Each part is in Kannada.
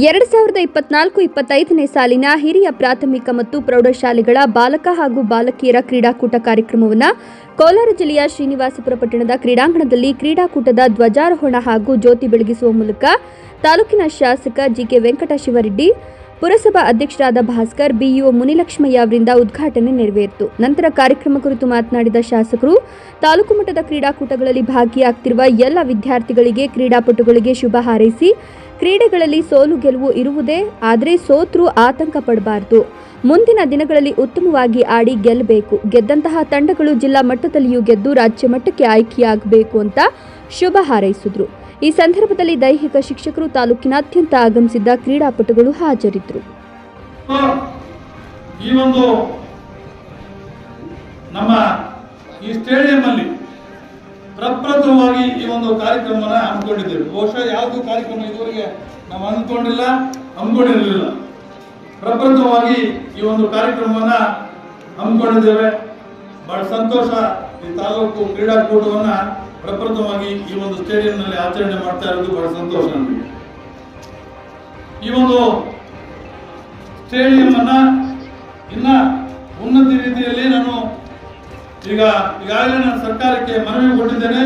ಎರಡು ಸಾವಿರದ ಇಪ್ಪತ್ನಾಲ್ಕು ಇಪ್ಪತ್ತೈದನೇ ಸಾಲಿನ ಹಿರಿಯ ಪ್ರಾಥಮಿಕ ಮತ್ತು ಪ್ರೌಢಶಾಲೆಗಳ ಬಾಲಕ ಹಾಗೂ ಬಾಲಕಿಯರ ಕ್ರೀಡಾಕೂಟ ಕಾರ್ಯಕ್ರಮವನ್ನು ಕೋಲಾರ ಜಿಲ್ಲೆಯ ಶ್ರೀನಿವಾಸಪುರ ಪಟ್ಟಣದ ಕ್ರೀಡಾಂಗಣದಲ್ಲಿ ಕ್ರೀಡಾಕೂಟದ ಧ್ವಜಾರೋಹಣ ಹಾಗೂ ಜ್ಯೋತಿ ಬೆಳಗಿಸುವ ಮೂಲಕ ತಾಲೂಕಿನ ಶಾಸಕ ಜಿಕೆ ವೆಂಕಟಶಿವರೆಡ್ಡಿ, ಪುರಸಭಾ ಅಧ್ಯಕ್ಷರಾದ ಭಾಸ್ಕರ್, ಬಿಇಒ ಮುನಿಲಕ್ಷ್ಮಯ್ಯ ಅವರಿಂದ ಉದ್ಘಾಟನೆ ನೆರವೇರಿತು. ನಂತರ ಕಾರ್ಯಕ್ರಮ ಕುರಿತು ಮಾತನಾಡಿದ ಶಾಸಕರು, ತಾಲೂಕು ಮಟ್ಟದ ಕ್ರೀಡಾಕೂಟಗಳಲ್ಲಿ ಭಾಗಿಯಾಗ್ತಿರುವ ಎಲ್ಲ ವಿದ್ಯಾರ್ಥಿಗಳಿಗೆ, ಕ್ರೀಡಾಪಟುಗಳಿಗೆ ಶುಭ ಹಾರೈಸಿ ಕ್ರೀಡೆಗಳಲ್ಲಿ ಸೋಲು ಗೆಲುವು ಇರುವುದೇ, ಆದರೆ ಸೋತ್ರು ಆತಂಕ ಪಡಬಾರದು. ಮುಂದಿನ ದಿನಗಳಲ್ಲಿ ಉತ್ತಮವಾಗಿ ಆಡಿ ಗೆಲ್ಲಬೇಕು ಗೆದ್ದಂತಹ ತಂಡಗಳು ಜಿಲ್ಲಾ ಮಟ್ಟದಲ್ಲಿಯೂ ಗೆದ್ದು ರಾಜ್ಯ ಮಟ್ಟಕ್ಕೆ ಆಯ್ಕೆಯಾಗಬೇಕು ಅಂತ ಶುಭ ಹಾರೈಸಿದ್ರು. ಈ ಸಂದರ್ಭದಲ್ಲಿ ದೈಹಿಕ ಶಿಕ್ಷಕರು ತಾಲೂಕಿನಾದ್ಯಂತ ಆಗಮಿಸಿದ್ದ ಕ್ರೀಡಾಪಟುಗಳು ಹಾಜರಿದ್ದರು. ಈ ಒಂದು ನಮ್ಮ ಈ ಸ್ಟೇಡಿಯಂ ಅಲ್ಲಿ ಪ್ರಪ್ರಥಮವಾಗಿ ಈ ಒಂದು ಕಾರ್ಯಕ್ರಮನ ಹಮ್ಮಿಕೊಂಡಿದ್ದೇವೆ. ಬಹುಶಃ ಯಾವುದು ಕಾರ್ಯಕ್ರಮ ಇದುವರೆಗೆ ನಾವು ಅಂದ್ಕೊಂಡಿಲ್ಲ ಹಮ್ಮಿಕೊಂಡಿರಲಿಲ್ಲ. ಪ್ರಪ್ರಥಮವಾಗಿ ಈ ಒಂದು ಕಾರ್ಯಕ್ರಮವನ್ನ ಹಮ್ಮಿಕೊಂಡಿದ್ದೇವೆ. ಬಹಳ ಸಂತೋಷ ಈ ತಾಲೂಕು ಕ್ರೀಡಾಕೂಟವನ್ನ ಪ್ರಪ್ರಥಮವಾಗಿ ಈ ಒಂದು ಸ್ಟೇಡಿಯಂನಲ್ಲಿ ಆಚರಣೆ ಮಾಡ್ತಾ ಇರೋದು ಬಹಳ ಸಂತೋಷ ನಮಗೆ. ಈ ಒಂದು ಸ್ಟೇಡಿಯಂ ಅನ್ನ ಇನ್ನ ಉನ್ನತ ರೀತಿಯಲ್ಲಿ ನಾನು ಈಗ ಈಗಾಗಲೇ ನಾನು ಸರ್ಕಾರಕ್ಕೆ ಮನವಿ ಕೊಟ್ಟಿದ್ದೇನೆ,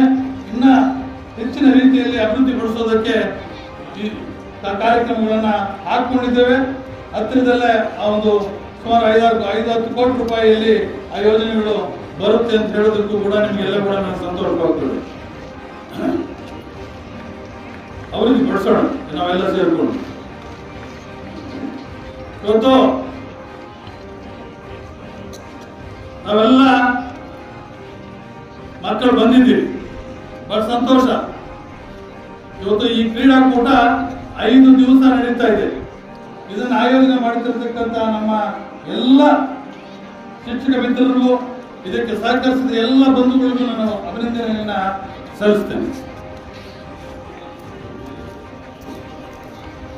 ಇನ್ನ ಹೆಚ್ಚಿನ ರೀತಿಯಲ್ಲಿ ಅಭಿವೃದ್ಧಿಪಡಿಸೋದಕ್ಕೆ ಈ ಕ- ಕಾರ್ಯಕ್ರಮಗಳನ್ನ ಹಾಕೊಂಡಿದ್ದೇವೆ ಹತ್ತಿರದಲ್ಲೇ ಆ ಒಂದು ಸುಮಾರು ಐದಾರು ಐದು ಹತ್ತು ಕೋಟಿ ರೂಪಾಯಿಯಲ್ಲಿ ಆ ಯೋಜನೆಗಳು ಬರುತ್ತೆ ಅಂತ ಹೇಳೋದಕ್ಕೂ ಕೂಡ ನಿಮಗೆಲ್ಲ ಕೂಡ ನಾನು ಸಂತೋಷವಾಗ್ತದೆ ಅವರಿಗೆ ಬಡಿಸೋಣ, ನಾವೆಲ್ಲ ಸೇರ್ಕೊಂಡು. ಇವತ್ತು ನಾವೆಲ್ಲ ಮಕ್ಕಳು ಬಂದಿದ್ದೀವಿ ಬಹಳ ಸಂತೋಷ. ಇವತ್ತು ಈ ಕ್ರೀಡಾಕೂಟ ಐದು ದಿವಸ ನಡೀತಾ ಇದೆ. ಇದನ್ನು ಆಯೋಜನೆ ಮಾಡ್ತಿರ್ತಕ್ಕಂಥ ನಮ್ಮ ಎಲ್ಲ ಶಿಕ್ಷಕ ಮಿತ್ರರಿಗೂ, ಇದಕ್ಕೆ ಸಹಕರಿಸಿದ ಎಲ್ಲ ಬಂಧುಗಳಿಗೂ ನಾನು ಅಭಿನಂದನೆಯನ್ನ ಸಲ್ಲಿಸ್ತೇನೆ.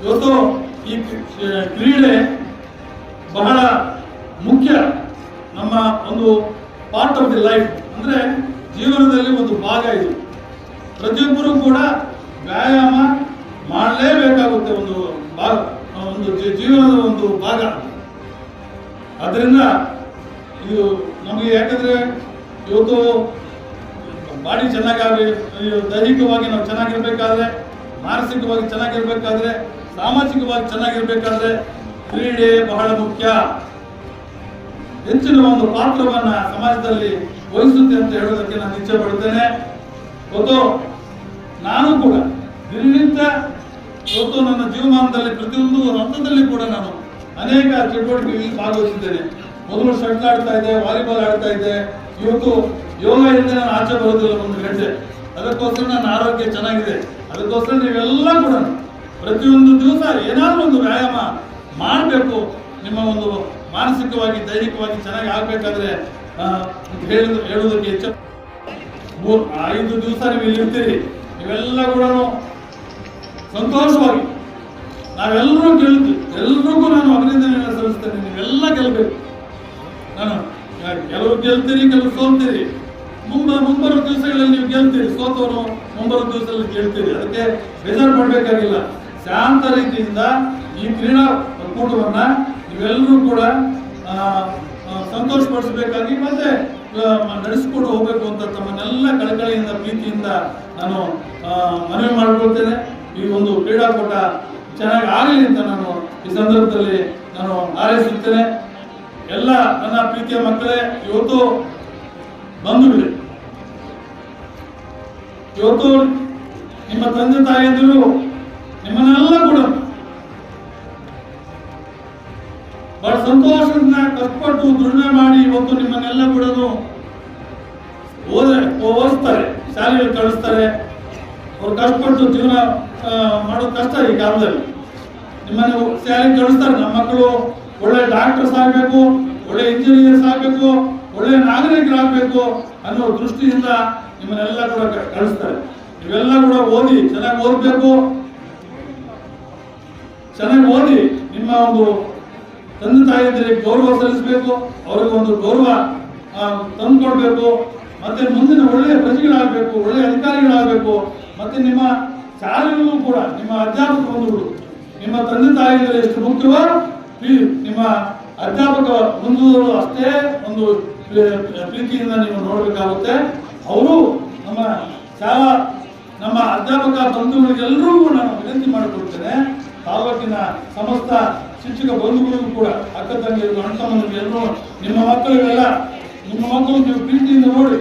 ಇವತ್ತು ಈ ಕ್ರೀ- ಕ್ರೀಡೆ ಬಹಳ ಮುಖ್ಯ ನಮ್ಮ ಒಂದು ಪಾರ್ಟ್ ಆಫ್ ದಿ ಲೈಫ್ ಅಂದ್ರೆ ಜೀವನದಲ್ಲಿ ಒಂದು ಭಾಗ ಇದು. ಪ್ರತಿಯೊಬ್ಬರು ಕೂಡ ವ್ಯಾಯಾಮ ಮಾಡಲೇಬೇಕಾಗುತ್ತೆ ಒಂದು ಭಾಗ ಒಂದು ಜೀವನದ ಒಂದು ಭಾಗ. ಅದರಿಂದ ಇದು ನಮಗೆ ಯಾಕಂದ್ರೆ ಇವತ್ತು ಬಾಡಿ ಚೆನ್ನಾಗಿ ದೈಹಿಕವಾಗಿ ನಾವು ಚೆನ್ನಾಗಿರ್ಬೇಕಾದ್ರೆ, ಮಾನಸಿಕವಾಗಿ ಚೆನ್ನಾಗಿರ್ಬೇಕಾದ್ರೆ, ಸಾಮಾಜಿಕವಾಗಿ ಚೆನ್ನಾಗಿರ್ಬೇಕಾದ್ರೆ ಕ್ರೀಡೆ ಬಹಳ ಮುಖ್ಯ. ಹೆಚ್ಚಿನ ಒಂದು ಪಾತ್ರವನ್ನ ಸಮಾಜದಲ್ಲಿ ವಹಿಸುತ್ತೆ ಅಂತ ಹೇಳೋದಕ್ಕೆ ನಾನು ಇಚ್ಛೆ ಪಡ್ತೇನೆ. ಮತ್ತು ನಾನು ಕೂಡ ದಿನನಿತ್ಯ ಇವತ್ತು ನನ್ನ ಜೀವಮಾನದಲ್ಲಿ ಪ್ರತಿಯೊಂದು ಹಂತದಲ್ಲಿ ಕೂಡ ನಾನು ಅನೇಕ ಚಟುವಟಿಕೆಗಳಲ್ಲಿ ಭಾಗವಹಿಸಿದ್ದೇನೆ. ಮೊದಲು ಶಟ್ಲ್ ಆಡ್ತಾ ಇದ್ದೆ, ವಾಲಿಬಾಲ್ ಆಡ್ತಾ ಇದ್ದೆ. ಇವತ್ತು ಯೋಗ ಇಲ್ಲದೆ ನಾನು ಆಚೆ ಬರೋದಿಲ್ಲ ಒಂದು ಗಂಟೆ. ಅದಕ್ಕೋಸ್ಕರ ನನ್ನ ಆರೋಗ್ಯ ಚೆನ್ನಾಗಿದೆ. ಅದಕ್ಕೋಸ್ಕರ ನೀವೆಲ್ಲ ಕೂಡ ಪ್ರತಿಯೊಂದು ದಿವಸ ಏನಾದರೂ ಮಾನಸಿಕವಾಗಿ, ದೈಹಿಕವಾಗಿ ಚೆನ್ನಾಗಿ ಆಗ್ಬೇಕಾದ್ರೆ ಹೇಳುದು ಹೇಳುವುದಕ್ಕೆ ಹೆಚ್ಚು ಮೂರು ಐದು ದಿವಸ ನೀವು ಇಲ್ಲಿ ಇರ್ತೀರಿ. ನೀವೆಲ್ಲ ಕೂಡ ಸಂತೋಷವಾಗಿ. ನಾವೆಲ್ಲರೂ ಗೆಲ್ತೀವಿ ಎಲ್ರಿಗೂ ನಾನು ಅಭಿನಂದನೆಯನ್ನು ಸಲ್ಲಿಸ್ತೇನೆ. ನೀವೆಲ್ಲ ಗೆಲ್ಲಬೇಕು ನಾನು ಕೆಲವರು ಗೆಲ್ತೀರಿ, ಕೆಲವರು ಸೋಲ್ತೀರಿ. ಮುಂಬ ಮುಂಬರುವ ದಿವಸಗಳಲ್ಲಿ ನೀವು ಗೆಲ್ತೀರಿ. ಸೋತವನು ಮುಂಬರುವ ದಿವಸದಲ್ಲಿ ಗೆಲ್ತೀರಿ. ಅದಕ್ಕೆ ಬೇಜಾರು ಮಾಡಬೇಕಾಗಿಲ್ಲ ಶಾಂತ ರೀತಿಯಿಂದ ಈ ಕ್ರೀಡಾ ಒಕ್ಕೂಟವನ್ನು ನೀವೆಲ್ಲರೂ ಕೂಡ ಸಂತೋಷಪಡಿಸಬೇಕಾಗಿ ಮತ್ತೆ ನಡೆಸ್ಕೊಂಡು ಹೋಗ್ಬೇಕು ಅಂತ ತಮ್ಮನ್ನೆಲ್ಲ ಕಳಕಳಿಯಿಂದ, ಪ್ರೀತಿಯಿಂದ ನಾನು ಮನವಿ ಮಾಡಿಕೊಳ್ತೇನೆ. ಈ ಒಂದು ಕ್ರೀಡಾಕೂಟ ಚೆನ್ನಾಗಿ ಆಗಲಿ ಅಂತ ನಾನು ಈ ಸಂದರ್ಭದಲ್ಲಿ ನಾನು ಹಾರೈಸುತ್ತೇನೆ. ಎಲ್ಲ ನನ್ನ ಪ್ರೀತಿಯ ಮಕ್ಕಳೇ, ಇವತ್ತು ಬಂಧುಗಳೇ ಇವತ್ತು ನಿಮ್ಮ ತಂದೆ ತಾಯಿಯಂದಿರು ನಿಮ್ಮನ್ನೆಲ್ಲ ಕೂಡ ಬಹಳ ಸಂತೋಷದಿಂದ ಕಷ್ಟಪಟ್ಟು ದುಡಿಮೆ ಮಾಡಿ ಇವತ್ತು ನಿಮ್ಮನ್ನೆಲ್ಲ ಬಿಡೋದು ಓದ ಓದಿಸ್ತಾರೆ ಶಾಲೆಗೆ ಕಳಿಸ್ತಾರೆ. ಅವ್ರು ಕಷ್ಟಪಟ್ಟು ಜೀವನ ಮಾಡೋದು ಕಷ್ಟ ಈ ಕಾಲದಲ್ಲಿ. ನಿಮ್ಮನ್ನು ಶಾಲೆಗೆ ಕಳಿಸ್ತಾರೆ, ನಮ್ಮ ಮಕ್ಕಳು ಒಳ್ಳೆ ಡಾಕ್ಟರ್ಸ್ ಆಗಬೇಕು, ಒಳ್ಳೆ ಇಂಜಿನಿಯರ್ಸ್ ಆಗಬೇಕು, ಒಳ್ಳೆ ನಾಗರಿಕರಾಗಬೇಕು ಅನ್ನೋ ದೃಷ್ಟಿಯಿಂದ ನಿಮ್ಮನ್ನೆಲ್ಲ ಕೂಡ ಕಳಿಸ್ತಾರೆ. ನೀವೆಲ್ಲ ಕೂಡ ಓದಿ, ಚೆನ್ನಾಗಿ ಓದಬೇಕು. ಚೆನ್ನಾಗಿ ಓದಿ, ನಿಮ್ಮ ಒಂದು ತಂದೆ ತಾಯಿದ್ರೆ ಗೌರವ ಸಲ್ಲಿಸಬೇಕು, ಅವ್ರಿಗೆ ಒಂದು ಗೌರವ ತಂದುಕೊಡ್ಬೇಕು, ಮತ್ತೆ ಮುಂದಿನ ಒಳ್ಳೆಯ ಪ್ರಜೆಗಳಾಗಬೇಕು, ಒಳ್ಳೆಯ ಅಧಿಕಾರಿಗಳಾಗಬೇಕು, ಮತ್ತೆ ನಿಮ್ಮ ಶಾಲೆಗಳು ಕೂಡ, ನಿಮ್ಮ ಅಧ್ಯಾಪಕ ಬಂಧುಗಳು ನಿಮ್ಮ ತಂದೆ ತಾಯಿಗಳು ಎಷ್ಟು ಮುಖ್ಯವೋ ನಿಮ್ಮ ಅಧ್ಯಾಪಕ ಬಂಧುಗಳು ಅಷ್ಟೇ ಒಂದು ಪ್ರೀ- ಪ್ರೀತಿಯಿಂದ ನೀವು ನೋಡಬೇಕಾಗುತ್ತೆ. ಅವರು ನಮ್ಮ ಶಾಲಾ, ನಮ್ಮ ಅಧ್ಯಾಪಕ ಬಂಧುಗಳಿಗೆಲ್ಲರಿಗೂ ನಾನು ವಿನಂತಿ ಮಾಡಿಕೊಡ್ತೇನೆ. ತಾಲೂಕಿನ ಸಮಸ್ತ ಶಿಕ್ಷಕ ಬಂಧುಗಳಿಗೂ ಕೂಡ ಅಕ್ಕ ತಂಗಿಯರು ಅಣ್ಣ ಎಲ್ಲರೂ ನಿಮ್ಮ ಮಕ್ಕಳಿಗೆಲ್ಲ, ನಿಮ್ಮ ಮಕ್ಕಳು ನೀವು ಪ್ರೀತಿಯಿಂದ ನೋಡಿ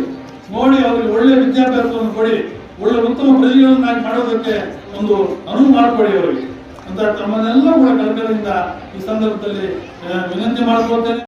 ನೋಡಿ ಅವರಿಗೆ ಒಳ್ಳೆ ವಿದ್ಯಾಭ್ಯಾಸವನ್ನು ಕೊಡಿ, ಒಳ್ಳೆ ಉತ್ತಮ ಪ್ರಜೆಗಳನ್ನಾಗಿ ಮಾಡೋದಕ್ಕೆ ಒಂದು ಅನುವು ಮಾಡಿಕೊಡಿ ಅವರಿಗೆ. ಅಂತ ತಮ್ಮನ್ನೆಲ್ಲ ಕೂಡ ಕಲ್ಪನೆಯಿಂದ ಈ ಸಂದರ್ಭದಲ್ಲಿ ವಿನಂತಿ ಮಾಡ್ಕೊಳ್ತೇನೆ.